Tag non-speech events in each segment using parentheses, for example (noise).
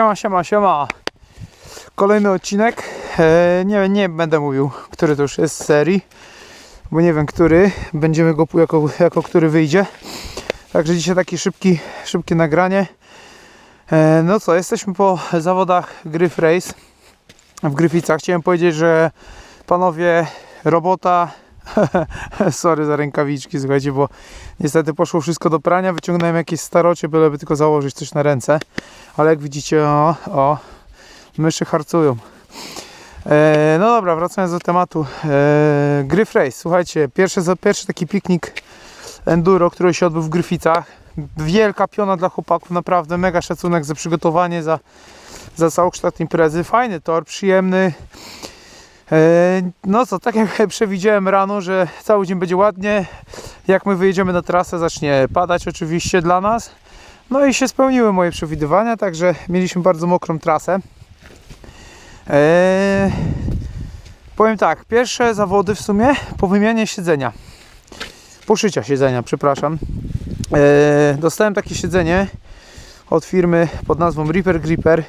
Siema, siema, siema. Kolejny odcinek. E, nie, nie będę mówił, który to już jest z serii, bo nie wiem, który. Będziemy go jako, jako który wyjdzie. Także dzisiaj taki szybki, szybkie nagranie. E, no co, jesteśmy po zawodach Gryf Race w Gryficach. Chciałem powiedzieć, że panowie, robota. (laughs) Sorry za rękawiczki, słuchajcie, bo niestety poszło wszystko do prania. Wyciągnąłem jakieś starocie, byleby tylko założyć coś na ręce. Ale jak widzicie, o, o myszy harcują. E, no dobra, wracając do tematu. E, Gryf Race, słuchajcie, pierwszy, pierwszy taki piknik enduro, który się odbył w Gryficach. Wielka piona dla chłopaków, naprawdę mega szacunek za przygotowanie, za, za całokształt imprezy. Fajny tor, przyjemny. E, No co, tak jak (laughs) przewidziałem rano, że cały dzień będzie ładnie. Jak my wyjedziemy na trasę, zacznie padać oczywiście dla nas. No i się spełniły moje przewidywania, także mieliśmy bardzo mokrą trasę. Eee, powiem tak, pierwsze zawody w sumie po wymianie siedzenia. Poszycia siedzenia, przepraszam. Eee, dostałem takie siedzenie od firmy pod nazwą Reaper Gripper.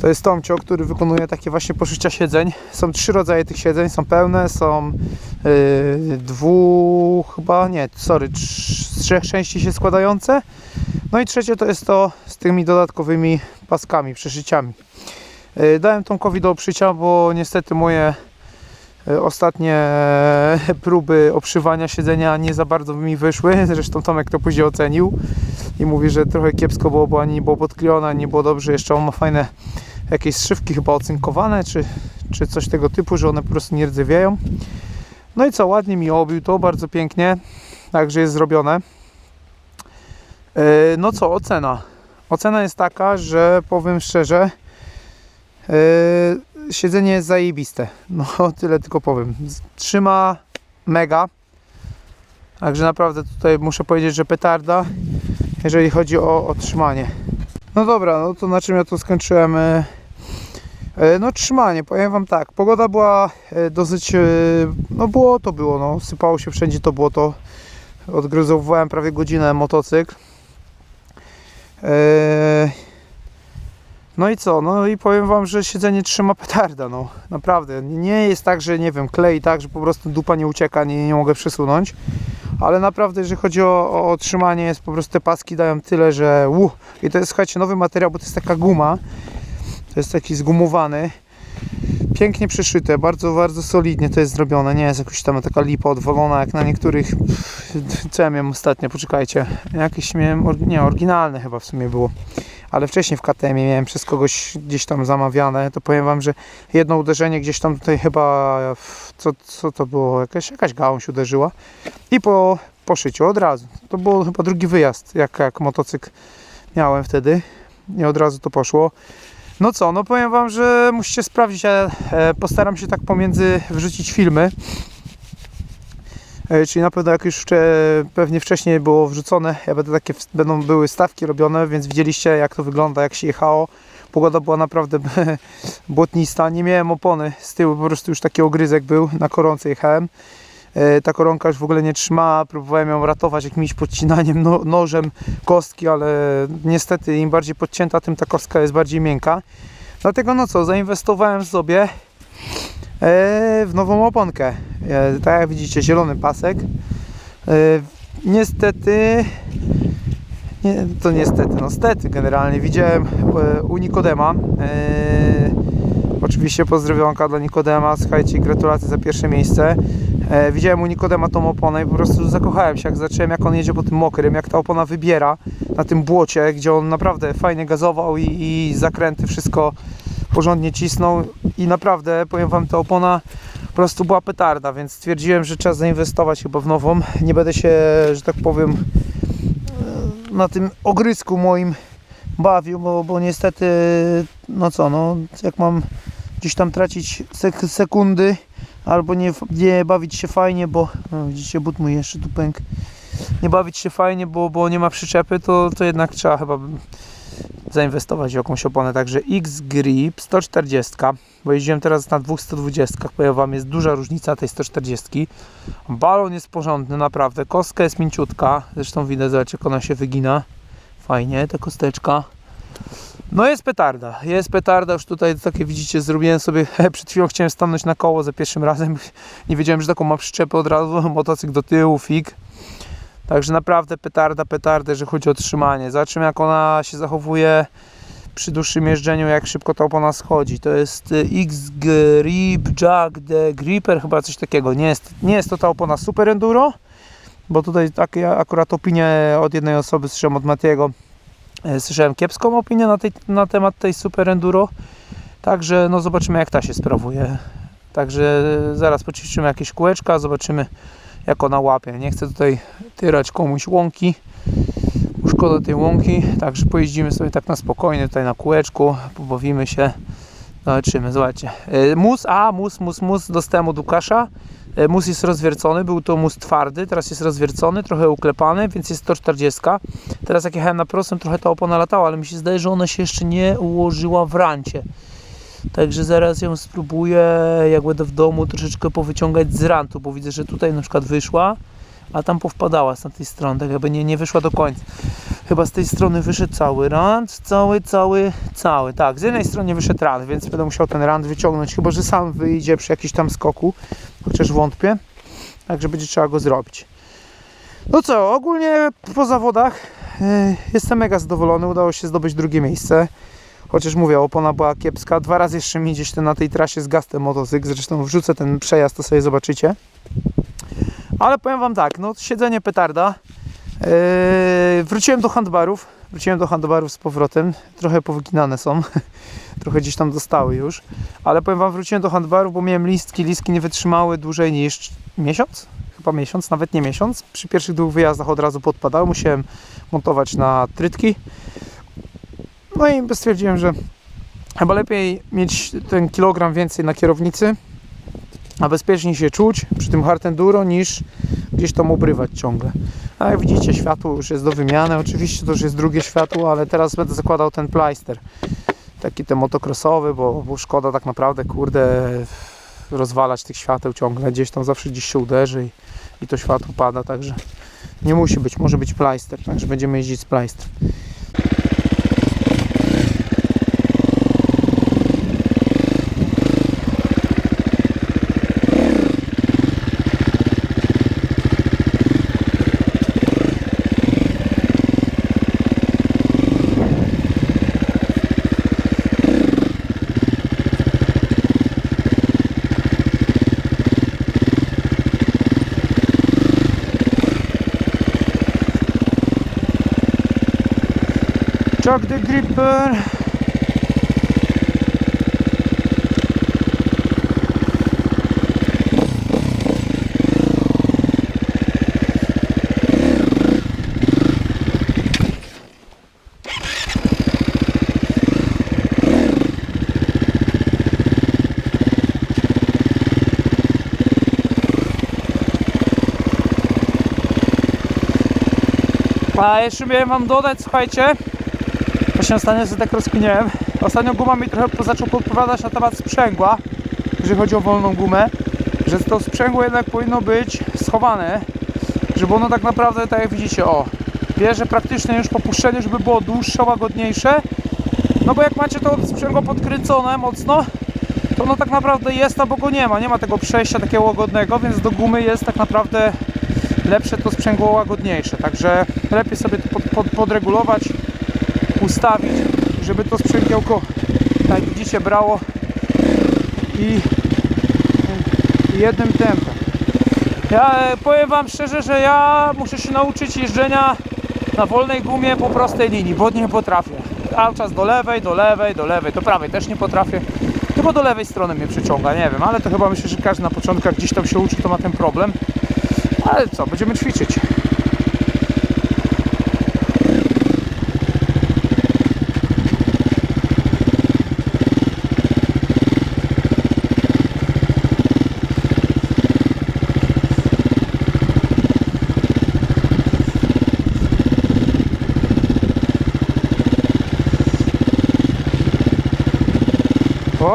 To jest Tomcio, który wykonuje takie właśnie poszycia siedzeń. Są trzy rodzaje tych siedzeń, są pełne, są yy, dwu, chyba nie, sorry, z trzech części się składające. No i trzecie to jest to z tymi dodatkowymi paskami, przeszyciami. Yy, Dałem Tomkowi do obszycia, bo niestety moje yy, ostatnie e, próby obszywania siedzenia nie za bardzo mi wyszły. Zresztą Tomek to później ocenił i mówi, że trochę kiepsko było, bo ani nie było podklejone, ani nie było dobrze. Jeszcze on ma fajne jakieś zszywki chyba ocynkowane, czy, czy coś tego typu, że one po prostu nie rdzewieją. No i co, ładnie mi obił to, bardzo pięknie. Także jest zrobione. Yy, No co, ocena. Ocena jest taka, że powiem szczerze, yy, siedzenie jest zajebiste. No (laughs) tyle tylko powiem. Trzyma mega. Także naprawdę tutaj muszę powiedzieć, że petarda, jeżeli chodzi o otrzymanie. No dobra, no to na czym ja tu skończyłem? e, e, No trzymanie, powiem Wam tak, pogoda była e, dosyć, no było to było, no sypało się wszędzie to było to. Odgryzowałem prawie godzinę motocykl. No i co, no i powiem Wam, że siedzenie trzyma petarda, no naprawdę. Nie jest tak, że nie wiem, klei tak, że po prostu dupa nie ucieka, nie, nie mogę przesunąć. Ale naprawdę, jeżeli chodzi o, o otrzymanie, jest po prostu te paski dają tyle, że uh, i to jest, słuchajcie, nowy materiał, bo to jest taka guma. To jest taki zgumowany. Pięknie przeszyte, bardzo, bardzo solidnie to jest zrobione. Nie jest jakaś tam taka lipa odwalona, jak na niektórych. Co ja miałem ostatnio? Poczekajcie. Jakieś miałem, nie, oryginalne chyba w sumie było. Ale wcześniej w KTM miałem przez kogoś gdzieś tam zamawiane. To powiem Wam, że jedno uderzenie gdzieś tam tutaj chyba. Co, co to było? Jakaś, jakaś gałąź uderzyła. I po, po szyciu od razu. To był chyba drugi wyjazd, jak, jak motocykl miałem wtedy. I od razu to poszło. No co, no powiem Wam, że musicie sprawdzić. Ja e, postaram się tak pomiędzy wrzucić filmy. E, czyli na pewno jak już pewnie wcześniej było wrzucone, ja będę takie, będą były stawki robione, więc widzieliście jak to wygląda, jak się jechało. Pogoda była naprawdę (laughs) błotnista, nie miałem opony z tyłu, po prostu już taki ogryzek był, na koronce jechałem. E, Ta koronka już w ogóle nie trzymała, próbowałem ją ratować jakimś podcinaniem no, nożem kostki, ale niestety im bardziej podcięta, tym ta kostka jest bardziej miękka. Dlatego no co, zainwestowałem sobie w nową oponkę. E, Tak jak widzicie, zielony pasek. E, Niestety, nie, to niestety, no stety generalnie widziałem e, u Nikodema. E, Oczywiście pozdrowionka dla Nikodema, słuchajcie, gratulacje za pierwsze miejsce. E, widziałem u Nikodema tą oponę i po prostu zakochałem się, jak zacząłem jak on jedzie po tym mokrym, jak ta opona wybiera na tym błocie, gdzie on naprawdę fajnie gazował i, i zakręty, wszystko porządnie cisnął i naprawdę, powiem Wam, ta opona po prostu była petarda, więc stwierdziłem, że trzeba zainwestować chyba w nową. Nie będę się, że tak powiem, e, na tym ogrysku moim bawił, bo, bo niestety, no co, no jak mam gdzieś tam tracić sek sekundy albo nie, nie bawić się fajnie, bo no, widzicie, but mój jeszcze tu pęk. Nie bawić się fajnie, bo, bo nie ma przyczepy, to, to jednak trzeba chyba zainwestować w jakąś oponę. Także X-Grip 140, bo jeździłem teraz na 220, powiem Wam, jest duża różnica tej 140. Balon jest porządny, naprawdę. Kostka jest mięciutka, zresztą widać, jak ona się wygina. Fajnie, ta kosteczka. No jest petarda, jest petarda, już tutaj takie widzicie, zrobiłem sobie, (laughs) przed chwilą chciałem stanąć na koło za pierwszym razem, (laughs) nie wiedziałem, że taką ma przyczepę od razu, (laughs) motocykl do tyłu, fig. Także naprawdę petarda, petarda, jeżeli chodzi o trzymanie. Zobaczymy jak ona się zachowuje przy dłuższym jeżdżeniu, jak szybko ta opona schodzi. To jest y, X-Grip Jack the Gripper, chyba coś takiego. Nie jest, nie jest to ta opona Super Enduro, bo tutaj takie akurat opinie od jednej osoby słyszałem od Matiego. E, Słyszałem kiepską opinię na, tej, na temat tej Super Enduro. Także no zobaczymy jak ta się sprawuje. Także zaraz poćwiczymy jakieś kółeczka, zobaczymy jak ona łapie. Nie chcę tutaj tyrać komuś łąki, szkoda tej łąki. Także pojeździmy sobie tak na spokojnie tutaj na kółeczku, pobawimy się. Zobaczymy, zobaczcie. E, Mus, a mus, mus, mus dostałem od Łukasza. E, Mus jest rozwiercony, był to mus twardy, teraz jest rozwiercony, trochę uklepany, więc jest 140. Teraz jak jechałem na prostym, trochę ta opona latała, ale mi się zdaje, że ona się jeszcze nie ułożyła w rancie. Także zaraz ją spróbuję, jak będę w domu, troszeczkę powyciągać z rantu, bo widzę, że tutaj na przykład wyszła, a tam powpadała z tamtej strony, tak jakby nie, nie wyszła do końca. Chyba z tej strony wyszedł cały rant, cały, cały, cały. Tak, z jednej strony wyszedł rant, więc będę musiał ten rant wyciągnąć, chyba że sam wyjdzie przy jakimś tam skoku, chociaż wątpię. Także będzie trzeba go zrobić. No co, ogólnie po zawodach yy, jestem mega zadowolony, udało się zdobyć drugie miejsce. Chociaż mówię, opona była kiepska. Dwa razy jeszcze mi gdzieś na tej trasie zgasł motocykl. Zresztą wrzucę ten przejazd, to sobie zobaczycie. Ale powiem Wam tak, no siedzenie petarda. Yy, wróciłem do handbarów. Wróciłem do handbarów z powrotem. Trochę powyginane są. (laughs) Trochę gdzieś tam dostały już. Ale powiem Wam, wróciłem do handbarów, bo miałem listki. Listki nie wytrzymały dłużej niż miesiąc. Chyba miesiąc, nawet nie miesiąc. Przy pierwszych dwóch wyjazdach od razu podpadały. Musiałem montować na trytki. No i stwierdziłem, że chyba lepiej mieć ten kilogram więcej na kierownicy, a bezpiecznie się czuć przy tym hard enduro niż gdzieś tam obrywać ciągle. A jak widzicie światło już jest do wymiany, oczywiście to już jest drugie światło, ale teraz będę zakładał ten pleister. Taki ten motocrossowy, bo, bo szkoda tak naprawdę, kurde, rozwalać tych świateł ciągle. Gdzieś tam zawsze gdzieś się uderzy i, i to światło pada, także nie musi być, może być pleister, także będziemy jeździć z pleister. Chuck the Gripper. A jeszcze miałem wam dodać, słuchajcie, Właśnie ostatnio sobie tak rozkminiałem. Ostatnio guma mi trochę zaczął podpowiadać na temat sprzęgła, jeżeli chodzi o wolną gumę, że to sprzęgło jednak powinno być schowane, żeby ono tak naprawdę, tak jak widzicie, o, bierze praktycznie już popuszczenie, żeby było dłuższe, łagodniejsze. No bo jak macie to sprzęgło podkręcone mocno, to ono tak naprawdę jest, albo go nie ma. Nie ma tego przejścia takiego łagodnego, więc do gumy jest tak naprawdę lepsze to sprzęgło łagodniejsze. Także lepiej sobie to pod, pod, podregulować ustawić, żeby to sprzęgiełko, tak jak brało i, jednym tempem. Ja e, powiem Wam szczerze, że ja muszę się nauczyć jeżdżenia na wolnej gumie po prostej linii, bo nie potrafię. Cały czas do lewej, do lewej, do lewej, do prawej też nie potrafię. Tylko do lewej strony mnie przyciąga, nie wiem, ale to chyba myślę, że każdy na początkach gdzieś tam się uczy, to ma ten problem. Ale co, będziemy ćwiczyć.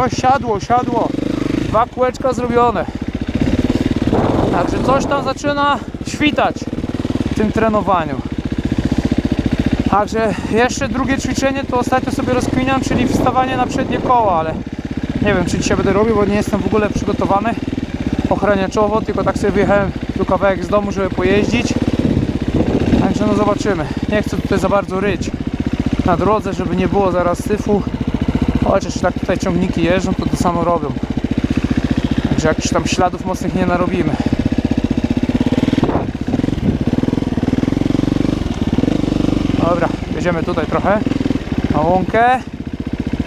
O, siadło, siadło. Dwa kółeczka zrobione. Także coś tam zaczyna świtać w tym trenowaniu. Także jeszcze drugie ćwiczenie to ostatnio sobie rozkminiam, czyli wstawanie na przednie koła, ale nie wiem czy dzisiaj będę robił, bo nie jestem w ogóle przygotowany ochraniaczowo, tylko tak sobie wyjechałem tu kawałek z domu, żeby pojeździć. Także no zobaczymy. Nie chcę tutaj za bardzo ryć na drodze, żeby nie było zaraz syfu. Chociaż tak tutaj ciągniki jeżdżą, to to samo robią. Także jakichś tam śladów mocnych nie narobimy. Dobra, jedziemy tutaj trochę na łąkę.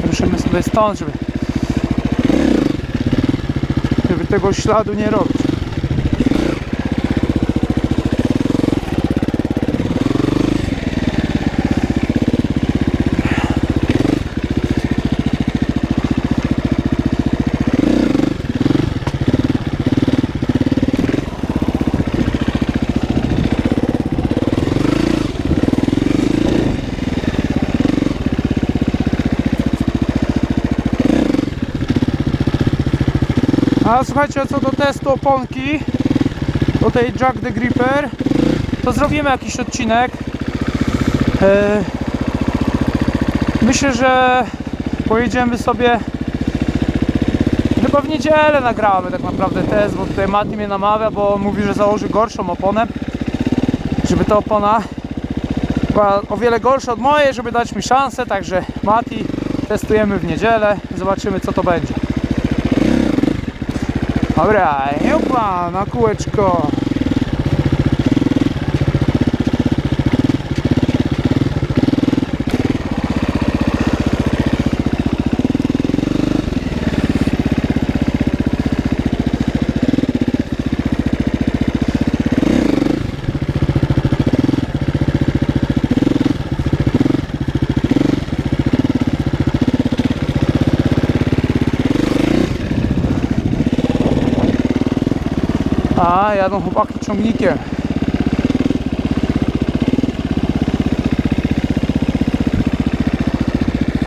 Ruszymy sobie stąd, żeby, żeby tego śladu nie robić. A słuchajcie, co do testu oponki, do tej Jack the Gripper, to zrobimy jakiś odcinek. E, Myślę, że pojedziemy sobie chyba w niedzielę nagramy tak naprawdę test, bo tutaj Mati mnie namawia, bo mówi, że założy gorszą oponę, żeby ta opona była o wiele gorsza od mojej, żeby dać mi szansę, także Mati testujemy w niedzielę, zobaczymy co to będzie. Dobra, jupa, na kółeczko. Ah, ja, dan gebacht ik het zo chomieke.